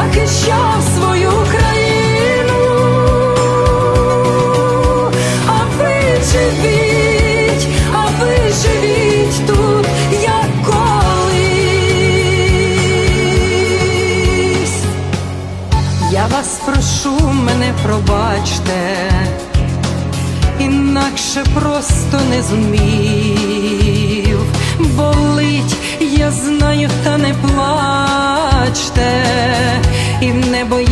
Захищав свою країну, а ви живіть, а ви живіть тут, як колись. Я вас прошу, мене пробачте, інакше просто не зумів. І в